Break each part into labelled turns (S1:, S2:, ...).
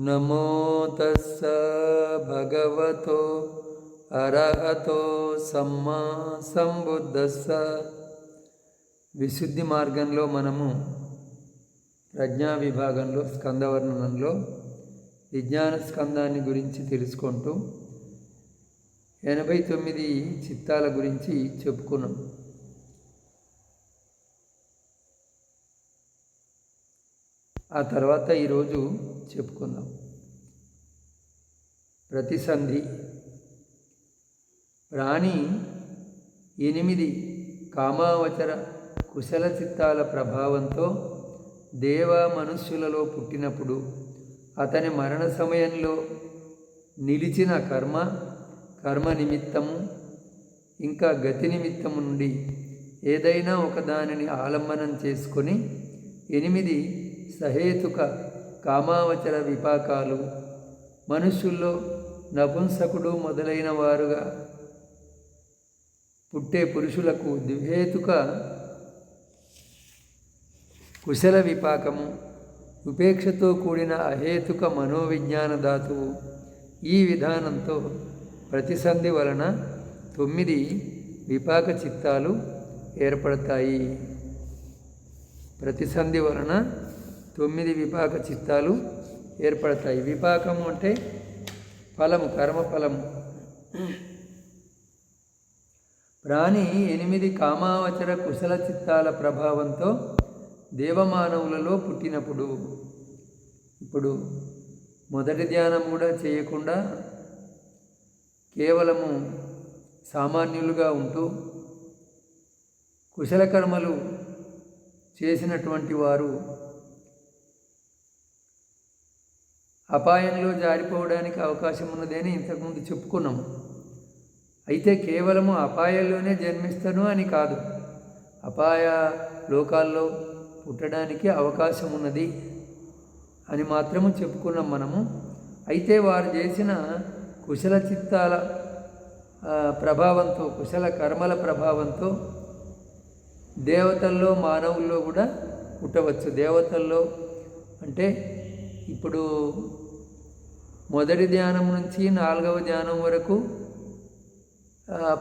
S1: నమో భగవతో అరహతో సమ్మా సంబుద్ధస్స. విశుద్ధి మార్గంలో మనము ప్రజ్ఞా విభాగంలో స్కందవర్ణనంలో విజ్ఞాన స్కందాన్ని గురించి తెలుసుకుంటూ ఎనభై తొమ్మిది చిత్తాల గురించి చెప్పుకున్నాం. ఆ తర్వాత ఈరోజు చెప్పుకుందాం. ప్రతిసంధి. ప్రాణి ఎనిమిది కామావచర కుశల చిత్తాల ప్రభావంతో దేవ మనుష్యులలో పుట్టినప్పుడు అతని మరణ సమయంలో నిలిచిన కర్మ కర్మ నిమిత్తము ఇంకా గతి నిమిత్తము నుండి ఏదైనా ఒకదానిని ఆలంబనం చేసుకొని ఎనిమిది సహేతుక కామావచర విపాకాలు. మనుషుల్లో నపుంసకుడు మొదలైన వారుగా పుట్టే పురుషులకు ద్విహేతుక కుశల విపాకము. ఉపేక్షతో కూడిన అహేతుక మనోవిజ్ఞాన ధాతువు. ఈ విధానంతో ప్రతిసంధి వలన తొమ్మిది విపాక చిత్తాలు ఏర్పడతాయి. ప్రతిసంధి వలన తొమ్మిది విపాక చిత్తాలు ఏర్పడతాయి. విపాకము అంటే ఫలము కర్మఫలము ప్రాణి ఎనిమిది కామావచర కుశల చిత్తాల ప్రభావంతో దేవమానవులలో పుట్టినప్పుడు ఇప్పుడు మొదటి ధ్యానం కూడా చేయకుండా కేవలము సామాన్యులుగా ఉంటూ కుశల కర్మలు చేసినటువంటి వారు అపాయంలో జారిపోవడానికి అవకాశం ఉన్నదని ఇంతకుముందు చెప్పుకున్నాము. అయితే కేవలము అపాయాల్లోనే జన్మిస్తాను అని కాదు. అపాయ లోకాల్లో పుట్టడానికి అవకాశం ఉన్నది అని మాత్రము చెప్పుకున్నాం మనము. అయితే వారు చేసిన కుశల చిత్తాల ప్రభావంతో కుశల కర్మల ప్రభావంతో దేవతల్లో మానవుల్లో కూడా పుట్టవచ్చు. దేవతల్లో అంటే ఇప్పుడు మొదటి ధ్యానం నుంచి నాలుగవ ధ్యానం వరకు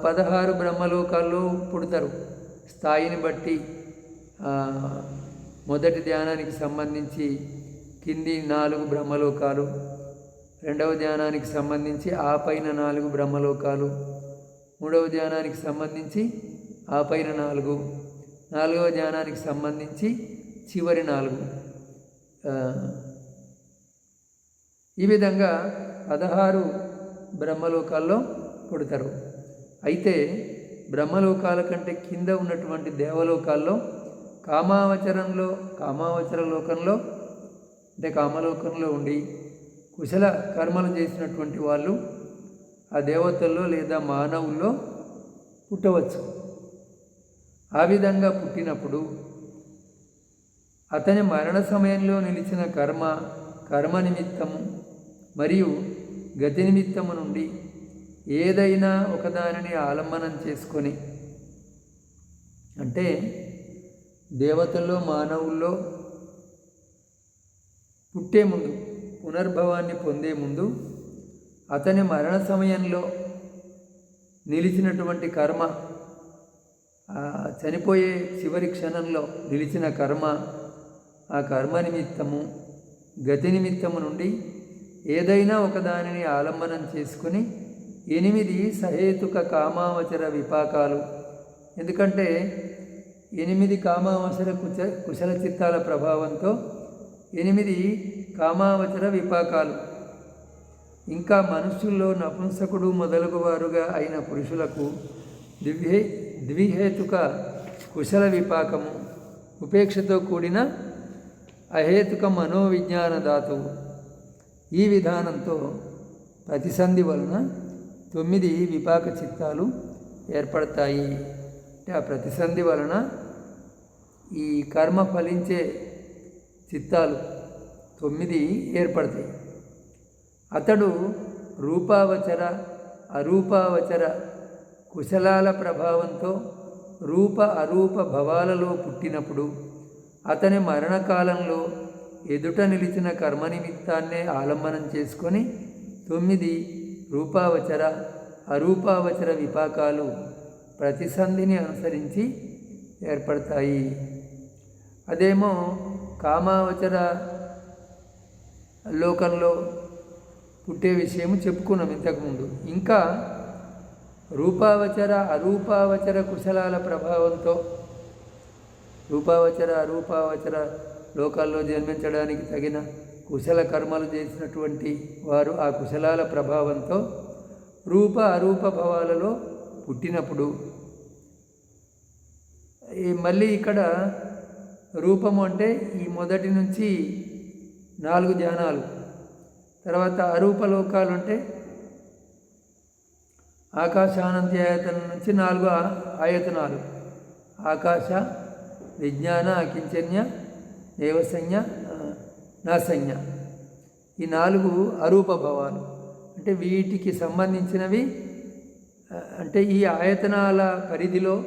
S1: పదహారు బ్రహ్మలోకాల్లో పుడతారు. స్థాయిని బట్టి మొదటి ధ్యానానికి సంబంధించి కింది నాలుగు బ్రహ్మలోకాలు రెండవ ధ్యానానికి సంబంధించి ఆ పైన నాలుగు బ్రహ్మలోకాలు మూడవ ధ్యానానికి సంబంధించి ఆ పైన నాలుగు నాలుగవ ధ్యానానికి సంబంధించి చివరి నాలుగు. ఈ విధంగా పదహారు బ్రహ్మలోకాల్లో పుడతారు. అయితే బ్రహ్మలోకాల కంటే కింద ఉన్నటువంటి దేవలోకాల్లో కామావచరంలో కామావచర లోకంలో అంటే కామలోకంలో ఉండి కుశల కర్మలు చేసినటువంటి వాళ్ళు ఆ దేవతల్లో లేదా మానవుల్లో పుట్టవచ్చు. ఆ విధంగా పుట్టినప్పుడు అతని మరణ సమయంలో నిలిచిన కర్మ కర్మ నిమిత్తము మరియు గతి నిమిత్తము నుండి ఏదైనా ఒకదానిని ఆలంబనం చేసుకొని అంటే దేవతల్లో మానవుల్లో పుట్టే ముందు పునర్భవాన్ని పొందే ముందు అతని మరణ సమయంలో నిలిచినటువంటి కర్మ చనిపోయే చివరి క్షణంలో నిలిచిన కర్మ ఆ కర్మ నిమిత్తము గతి నిమిత్తము నుండి ఏదైనా ఒకదానిని ఆలంబనం చేసుకుని ఎనిమిది సహేతుక కామావచర విపాకాలు. ఎందుకంటే ఎనిమిది కామావచర కుచ కుశల చిత్తాల ప్రభావంతో ఎనిమిది కామావచర విపాకాలు. ఇంకా మనుషుల్లో నపుంసకుడు మొదలగువారుగా అయిన పురుషులకు దివ్యే ద్విహేతుక కుశల విపాకము. ఉపేక్షతో కూడిన అహేతుక మనోవిజ్ఞాన ధాతువు. ఈ విధానంతో ప్రతిసంధి వలన తొమ్మిది విపాక చిత్తాలు ఏర్పడతాయి. ఆ ప్రతిసంధి వలన ఈ కర్మ ఫలించే చిత్తాలు తొమ్మిది ఏర్పడతాయి. అతడు రూపావచర అరూపావచర కుశలాల ప్రభావంతో రూప అరూప భవాలలో పుట్టినప్పుడు అతని మరణకాలంలో ఎదుట నిలిచిన కర్మనిమిత్తాన్నే ఆలంబనం చేసుకొని తొమ్మిది రూపావచర అరూపావచర విపాకాలు ప్రతిసంధిని అనుసరించి ఏర్పడతాయి. అదేమో కామావచర లోకంలో పుట్టే విషయం చెప్పుకున్నాం ఇంతకుముందు. ఇంకా రూపావచర అరూపావచర కుశలాల ప్రభావంతో రూపావచర అరూపావచర లోకాల్లో జన్మించడానికి తగిన కుశల కర్మలు చేసినటువంటి వారు ఆ కుశలాల ప్రభావంతో రూప అరూప భవాలలో పుట్టినప్పుడు ఈ మళ్ళీ ఇక్కడ రూపము అంటే ఈ మొదటి నుంచి నాలుగు ధ్యానాలు. తర్వాత అరూప లోకాలు అంటే ఆకాశానంత్యాయతనం నుంచి నాలుగు ఆయతనాలు. ఆకాశ విజ్ఞాన అకించన్య దేవసంజ్ఞ నాసంజ్ఞ. ఈ నాలుగు అరూప భావాలు. అంటే వీటికి సంబంధించినవి అంటే ఈ ఆయతనాల పరిధిలో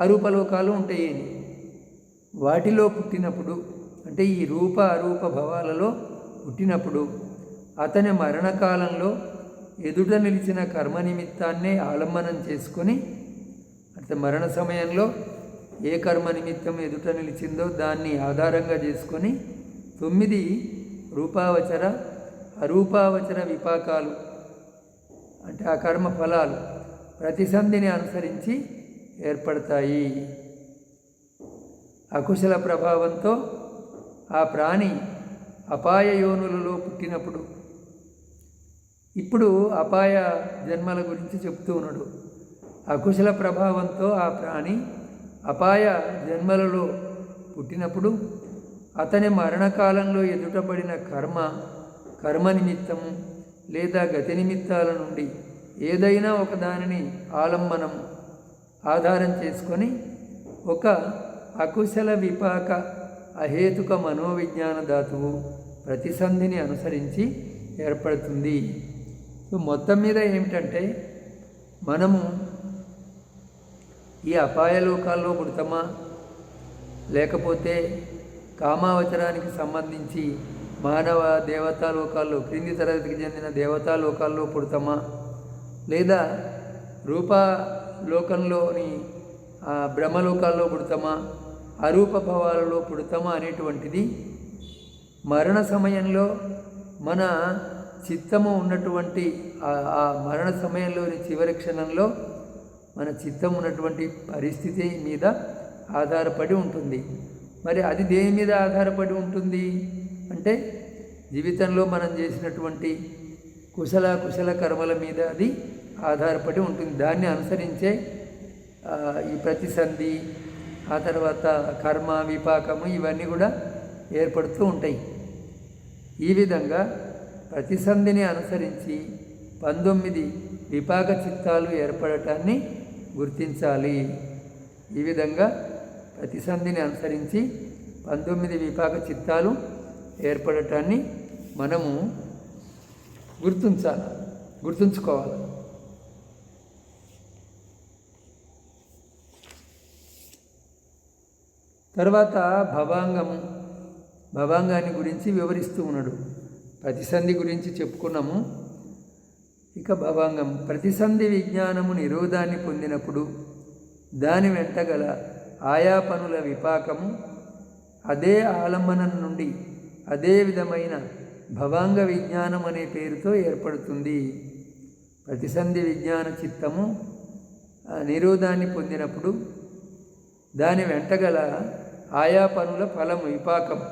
S1: అరూపలోకాలు ఉంటాయి. వాటిలో పుట్టినప్పుడు అంటే ఈ రూప అరూప భవాలలో పుట్టినప్పుడు అతని మరణకాలంలో ఎదుట నిలిచిన కర్మ నిమిత్తాన్నే ఆలంబనం చేసుకొని అతని మరణ సమయంలో ఏ కర్మ నిమిత్తం ఎదుట నిలిచిందో దాన్ని ఆధారంగా చేసుకొని తొమ్మిది రూపావచర అరూపావచర విపాకాలు అంటే ఆ కర్మ ఫలాలు ప్రతిసంధిని అనుసరించి ఏర్పడతాయి. అకుశల ప్రభావంతో ఆ ప్రాణి అపాయ యోనులలో పుట్టినప్పుడు ఇప్పుడు అపాయ జన్మల గురించి చెప్తూ ఉన్నాడు. అకుశల ప్రభావంతో ఆ ప్రాణి అపాయ జన్మలలో పుట్టినప్పుడు అతని మరణకాలంలో ఎదుటబడిన కర్మ కర్మ నిమిత్తము లేదా గతి నిమిత్తాల నుండి ఏదైనా ఒక దానిని ఆలంబనం ఆధారం చేసుకొని ఒక అకుశల విపాక అహేతుక మనోవిజ్ఞాన ధాతువు ప్రతిసంధిని అనుసరించి ఏర్పడుతుంది. సో మొత్తం మీద ఏమిటంటే మనము ఈ అపాయ లోకాల్లో పుడతామా? లేకపోతే కామావచరానికి సంబంధించి మానవ దేవతాలోకాల్లో క్రింది తరగతికి చెందిన దేవతాలోకాల్లో పుడతామా? లేదా రూప లోకంలోని బ్రహ్మలోకాల్లో పుడతామా? అరూప భావాలలో పుడతామా అనేటువంటిది? మరణ సమయంలో మన చిత్తము ఉన్నటువంటి ఆ మరణ సమయంలోని చివరి క్షణంలో మన చిత్తం ఉన్నటువంటి పరిస్థితి మీద ఆధారపడి ఉంటుంది. మరి అది దేని మీద ఆధారపడి ఉంటుంది? అంటే జీవితంలో మనం చేసినటువంటి కుశల కుశల కర్మల మీద అది ఆధారపడి ఉంటుంది. దాన్ని అనుసరించే ఈ ప్రతిసంధి ఆ తర్వాత కర్మ విపాకము ఇవన్నీ కూడా ఏర్పడుతూ ఉంటాయి. ఈ విధంగా ప్రతిసంధిని అనుసరించి పంతొమ్మిది విపాక చిత్తాలు ఏర్పడటాన్ని గుర్తించాలి. ఈ విధంగా ప్రతిసంధిని అనుసరించి పంతొమ్మిది విపాక చిత్తాలు ఏర్పడటాన్ని మనము గుర్తించాలి గుర్తుంచుకోవాలి. తర్వాత భవాంగము. భవాంగాన్ని గురించి వివరిస్తూ ఉన్నాడు. ప్రతిసంధి గురించి చెప్పుకున్నాము. ఇక భవాంగం. ప్రతిసంధి విజ్ఞానము నిరోధాన్ని పొందినప్పుడు దాని వెంట గల ఆయా పనుల విపాకము అదే ఆలంబనం నుండి అదే విధమైన భవాంగ విజ్ఞానం అనే పేరుతో ఏర్పడుతుంది. ప్రతిసంధి విజ్ఞాన చిత్తము నిరోధాన్ని పొందినప్పుడు దాని వెంటగల ఆయా పనుల ఫలం విపాకం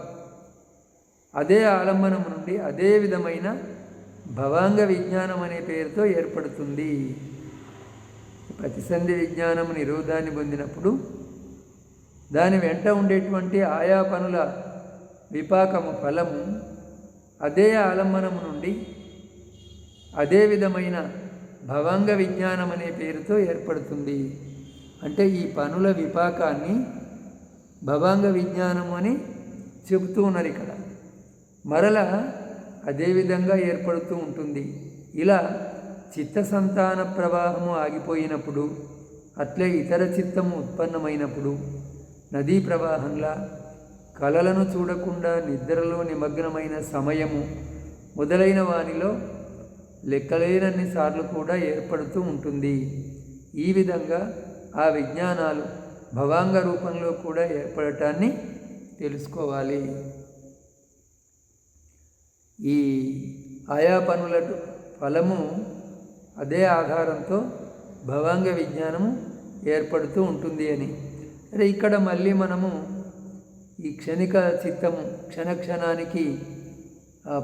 S1: అదే ఆలంబనం నుండి అదే విధమైన భవాంగ విజ్ఞానం అనే పేరుతో ఏర్పడుతుంది. ప్రతిసంధి విజ్ఞానం నిరోధాన్ని పొందినప్పుడు దాని వెంట ఉండేటువంటి ఆయా పనుల విపాకము ఫలము అదే ఆలంబనము నుండి అదే విధమైన భవంగ విజ్ఞానం అనే పేరుతో ఏర్పడుతుంది. అంటే ఈ పనుల విపాకాన్ని భవాంగ విజ్ఞానం అని చెబుతూ ఉన్నారు ఇక్కడ మరల అదేవిధంగా ఏర్పడుతూ ఉంటుంది. ఇలా చిత్త సంతాన ప్రవాహము ఆగిపోయినప్పుడు అట్లే ఇతర చిత్తము ఉత్పన్నమైనప్పుడు నదీ ప్రవాహంలా కలలను చూడకుండా నిద్రలో నిమగ్నమైన సమయము మొదలైన వానిలో లెక్కలేనన్ని సార్లు కూడా ఏర్పడుతూ ఉంటుంది. ఈ విధంగా ఆ విజ్ఞానాలు భవాంగ రూపంలో కూడా ఏర్పడటాన్ని తెలుసుకోవాలి. ఈ ఆయా పనుల ఫలము అదే ఆధారంతో భవాంగ విజ్ఞానము ఏర్పడుతూ ఉంటుంది అని. అరే ఇక్కడ మళ్ళీ మనము ఈ క్షణిక చిత్తము క్షణక్షణానికి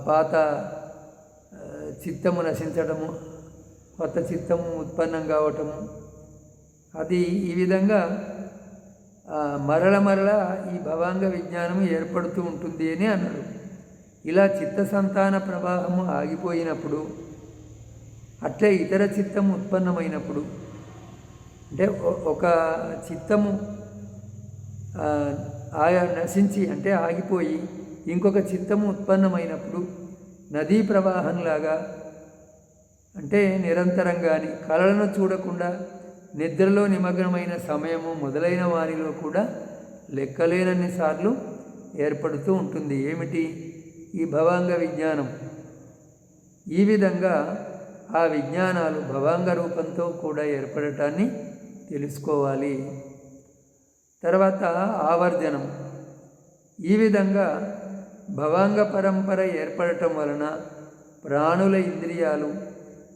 S1: పాత చిత్తము నశించడము కొత్త చిత్తము ఉత్పన్నం కావటము అది ఈ విధంగా మరల మరల ఈ భవాంగ విజ్ఞానము ఏర్పడుతూ ఉంటుంది అని అన్నాడు ఇలా చిత్త సంతాన ప్రవాహము ఆగిపోయినప్పుడు అట్లే ఇతర చిత్తం ఉత్పన్నమైనప్పుడు అంటే ఒక చిత్తము ఆయా నశించి అంటే ఆగిపోయి ఇంకొక చిత్తము ఉత్పన్నమైనప్పుడు నదీ ప్రవాహంలాగా అంటే నిరంతరంగాని కళలను చూడకుండా నిద్రలో నిమగ్నమైన సమయము మొదలైన వారిలో కూడా లెక్కలేనన్ని సార్లు ఏర్పడుతూ ఉంటుంది. ఏమిటి? ఈ భవాంగ విజ్ఞానం. ఈ విధంగా ఆ విజ్ఞానాలు భవాంగ రూపంతో కూడా ఏర్పడటాన్ని తెలుసుకోవాలి. తర్వాత ఆవర్జనం. ఈ విధంగా భవాంగ పరంపర ఏర్పడటం వలన ప్రాణుల ఇంద్రియాలు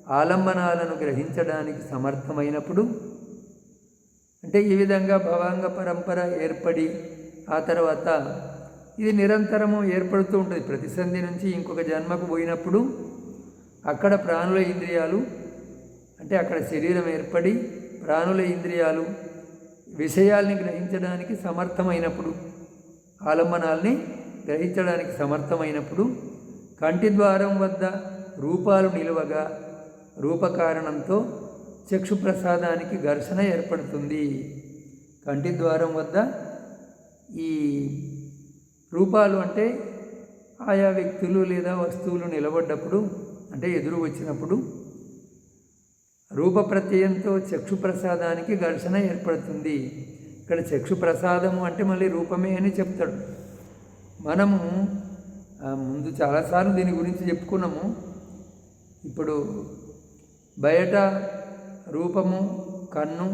S1: ఆలంబనాలను గ్రహించడానికి సమర్థమైనప్పుడు అంటే ఈ విధంగా భవాంగ పరంపర ఏర్పడి ఆ తర్వాత ఇది నిరంతరము ఏర్పడుతూ ఉంటుంది. ప్రతిసంధి నుంచి ఇంకొక జన్మకు పోయినప్పుడు అక్కడ ప్రాణుల ఇంద్రియాలు అంటే అక్కడ శరీరం ఏర్పడి ప్రాణుల ఇంద్రియాలు విషయాల్ని గ్రహించడానికి సమర్థమైనప్పుడు ఆలంబనాల్ని గ్రహించడానికి సమర్థమైనప్పుడు కంటి ద్వారం వద్ద రూపాలు నిలువగా రూపకారణంతో చక్షు ప్రసాదానికి ఘర్షణ ఏర్పడుతుంది. కంటి ద్వారం వద్ద ఈ రూపాలు అంటే ఆయా వ్యక్తులు లేదా వస్తువులు నిలబడ్డప్పుడు అంటే ఎదురు వచ్చినప్పుడు రూప ప్రత్యయంతో చక్షు ప్రసాదానికి ఘర్షణ ఏర్పడుతుంది. ఇక్కడ చక్షు ప్రసాదము అంటే మళ్ళీ రూపమే అని చెప్తాడు. మనము ముందు చాలాసార్లు దీని గురించి చెప్పుకున్నాము. ఇప్పుడు బయట రూపము కన్ను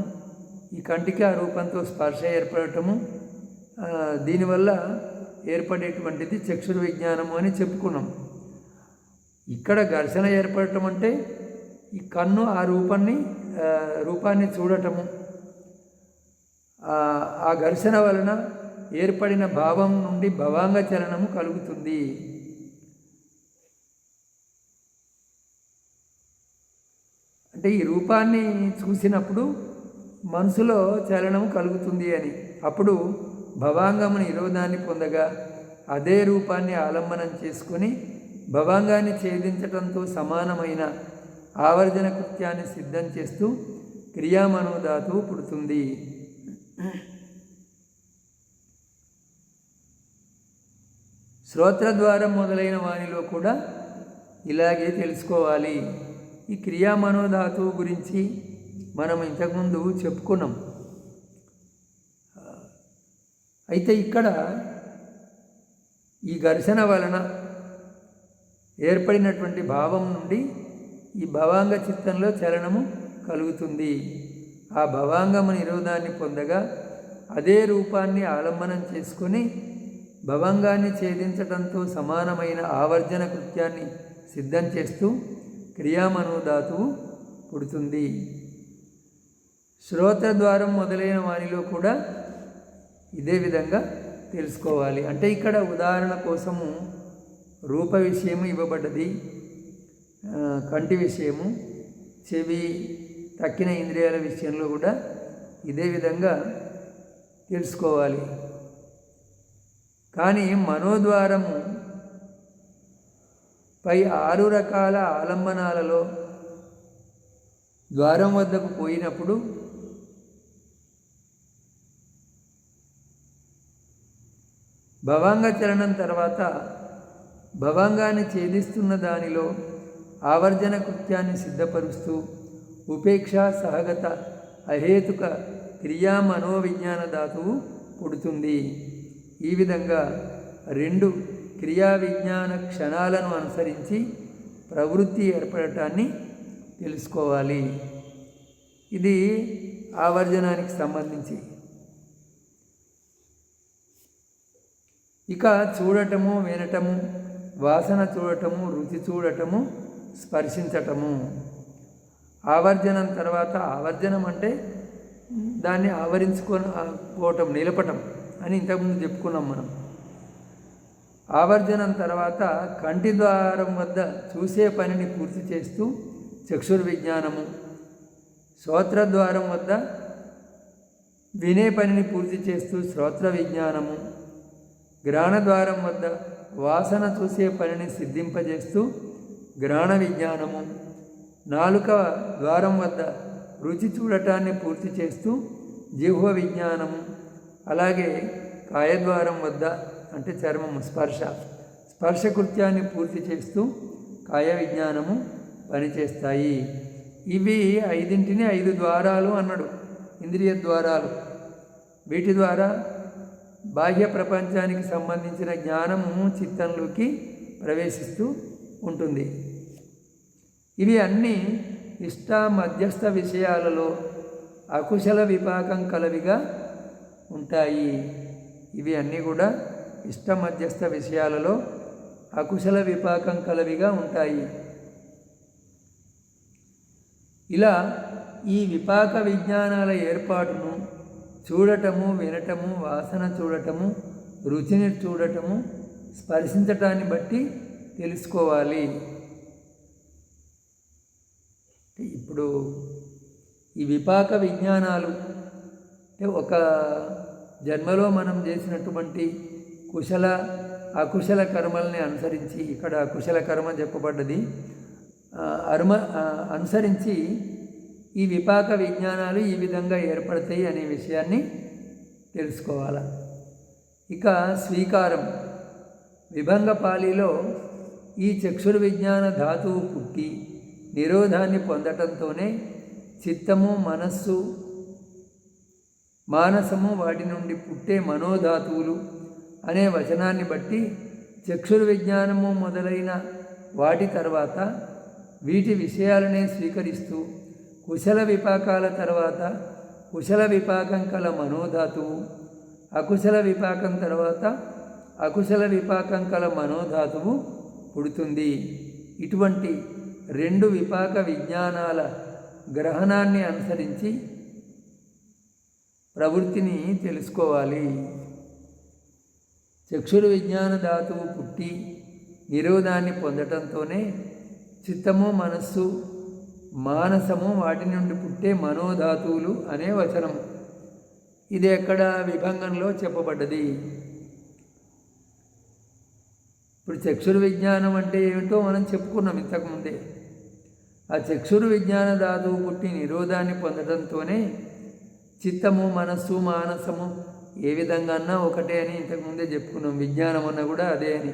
S1: ఈ కంటికి ఆ రూపంతో స్పర్శ ఏర్పడటము దీనివల్ల ఏర్పడేటువంటిది చక్షుర విజ్ఞానము అని చెప్పుకున్నాం. ఇక్కడ ఘర్షణ ఏర్పడటం అంటే ఈ కన్ను ఆ రూపాన్ని రూపాన్ని చూడటము. ఆ ఆ ఘర్షణ వలన ఏర్పడిన భావం నుండి భవాంగ చలనము కలుగుతుంది. అంటే ఈ రూపాన్ని చూసినప్పుడు మనసులో చలనం కలుగుతుంది అని. అప్పుడు భవాంగము నిరోధాన్ని పొందగా అదే రూపాన్ని ఆలంబనం చేసుకొని భవాంగాన్ని ఛేదించటంతో సమానమైన ఆవర్జన కృత్యాన్ని సిద్ధం చేస్తూ క్రియామనోధాతువు పుడుతుంది. శ్రోత్రద్వారం మొదలైన వానిలో కూడా ఇలాగే తెలుసుకోవాలి. ఈ క్రియామనోధాతువు గురించి మనం ఇంతకుముందు చెప్పుకున్నాం. అయితే ఇక్కడ ఈ ఘర్షణ వలన ఏర్పడినటువంటి భావం నుండి ఈ భవాంగ చిత్తంలో చలనము కలుగుతుంది. ఆ భవాంగము నిరోధాన్ని పొందగా అదే రూపాన్ని ఆలంబనం చేసుకొని భవంగాన్ని ఛేదించటంతో సమానమైన ఆవర్జన కృత్యాన్ని సిద్ధం చేస్తూ క్రియామనోధాతువు పుడుతుంది. శ్రోత ద్వారం మొదలైన వారిలో కూడా ఇదే విధంగా తెలుసుకోవాలి. అంటే ఇక్కడ ఉదాహరణ కోసము రూప విషయము ఇవ్వబడ్డది. కంటి విషయము చెవి తక్కిన ఇంద్రియాల విషయంలో కూడా ఇదే విధంగా తెలుసుకోవాలి. కానీ మనోద్వారము పై ఆరు రకాల ఆలంబనాలలో ద్వారం వద్దకు పోయినప్పుడు భవాంగ చరణం తర్వాత భవాంగాన్ని ఛేదిస్తున్న దానిలో ఆవర్జన కృత్యాన్ని సిద్ధపరుస్తూ ఉపేక్ష సహగత అహేతుక క్రియా మనోవిజ్ఞాన ధాతువు పుడుతుంది. ఈ విధంగా రెండు క్రియా విజ్ఞాన క్షణాలను అనుసరించి ప్రవృత్తి ఏర్పడటాన్ని తెలుసుకోవాలి. ఇది ఆవర్జనానికి సంబంధించి ఇక చూడటము వినటము వాసన చూడటము రుచి చూడటము స్పర్శించటము. ఆవర్జనం తర్వాత ఆవర్జనం అంటే దాన్ని ఆవరించుకొని పోవటం నిలపటం అని ఇంతకుముందు చెప్పుకున్నాం మనం. ఆవర్జనం తర్వాత కంటి ద్వారం వద్ద చూసే పనిని పూర్తి చేస్తూ చక్షుర్విజ్ఞానము శ్రోత్రద్వారం వద్ద వినే పనిని పూర్తి చేస్తూ శ్రోత్ర విజ్ఞానము గ్రహణద్వారం వద్ద వాసన చూసే పనిని సిద్ధింపజేస్తూ గ్రహణ విజ్ఞానము నాలుక ద్వారం వద్ద రుచి చూడటాన్ని పూర్తి చేస్తూ జిహ్వ విజ్ఞానము అలాగే కాయద్వారం వద్ద అంటే చర్మము స్పర్శ స్పర్శకృత్యాన్ని పూర్తి చేస్తూ కాయ విజ్ఞానము పనిచేస్తాయి. ఇవి ఐదింటిని ఐదు ద్వారాలు అన్నాడు ఇంద్రియ ద్వారాలు. వీటి ద్వారా బాహ్య ప్రపంచానికి సంబంధించిన జ్ఞానము చిత్తంలోకి ప్రవేశిస్తూ ఉంటుంది. ఇవి అన్నీ ఇష్ట మధ్యస్థ విషయాలలో అకుశల విపాకం కలవిగా ఉంటాయి. ఇవి అన్నీ కూడా ఇష్ట మధ్యస్థ విషయాలలో అకుశల విపాకం కలవిగా ఉంటాయి. ఇలా ఈ విపాక విజ్ఞానాల ఏర్పాటును చూడటము వినటము వాసన చూడటము రుచిని చూడటము స్పర్శించటాన్ని బట్టి తెలుసుకోవాలి. ఇప్పుడు ఈ విపాక విజ్ఞానాలు అంటే ఒక జన్మలో మనం చేసినటువంటి కుశల అకుశల కర్మల్ని అనుసరించి ఇక్కడ కుశల కర్మ చెప్పబడ్డది అర్మ అనుసరించి ఈ విపాక విజ్ఞానాలు ఈ విధంగా ఏర్పడతాయి అనే విషయాన్ని తెలుసుకోవాలి. ఇక స్వీకారం. విభంగపాలిలో ఈ చక్షుర్ విజ్ఞాన ధాతువు పుట్టి నిరోధాన్ని పొందటంతోనే చిత్తము మనస్సు మానసము వాటి నుండి పుట్టే మనోధాతువులు అనే వచనాన్ని బట్టి చక్షుర్ విజ్ఞానము మొదలైన వాటి తర్వాత వీటి విషయాలనే స్వీకరిస్తూ కుశల విపాకాల తర్వాత కుశల విపాకం కల మనోధాతువు అకుశల విపాకం తర్వాత అకుశల విపాకం కల మనోధాతువు పుడుతుంది. ఇటువంటి రెండు విపాక విజ్ఞానాల గ్రహణాన్ని అనుసరించి ప్రవృత్తిని తెలుసుకోవాలి. చక్షురు విజ్ఞాన ధాతువు పుట్టి నిరోధాన్ని పొందటంతోనే చిత్తము మనస్సు మానసము వాటి నుండి పుట్టే మనోధాతువులు అనే వచనం. ఇది ఎక్కడ విభంగంలో చెప్పబడ్డది? ఇప్పుడు చక్షురు విజ్ఞానం అంటే ఏమిటో మనం చెప్పుకున్నాం ఇంతకుముందే ఆ చక్షురు విజ్ఞాన ధాతువు పుట్టి నిరోధాన్ని పొందడంతోనే చిత్తము మనస్సు మానసము ఏ విధంగా అన్నా ఒకటే అని ఇంతకుముందే చెప్పుకున్నాం. విజ్ఞానం అన్న కూడా అదే అని.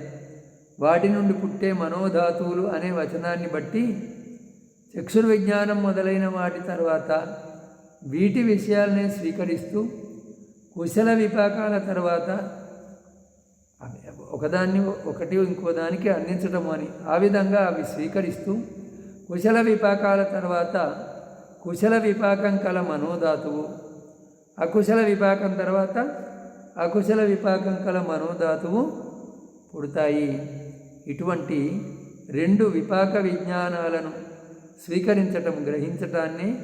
S1: వాటి నుండి పుట్టే మనోధాతువులు అనే వచనాన్ని బట్టి చక్షుర్విజ్ఞానం మొదలైన వాటి తర్వాత వీటి విషయాలనే స్వీకరిస్తూ కుశల విపాకాల తర్వాత ఒకదాన్ని ఒకటి ఇంకో దానికి అందించడం అని ఆ విధంగా అవి స్వీకరిస్తూ కుశల విపాకాల తర్వాత కుశల విపాకం కల మనోధాతువు అకుశల విపాకం తర్వాత అకుశల విపాకం కల మనోధాతువు పుడతాయి. ఇటువంటి రెండు విపాక విజ్ఞానాలను స్వీకరించటం గ్రహించటాన్ని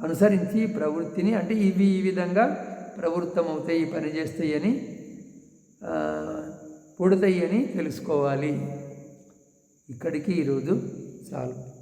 S1: అనుసరించి ప్రవృత్తిని అంటే ఇవి ఈ విధంగా ప్రవృత్తమవుతాయి పనిచేస్తాయని అని పుడతాయి అని తెలుసుకోవాలి. ఇక్కడికి ఈరోజు చాలు.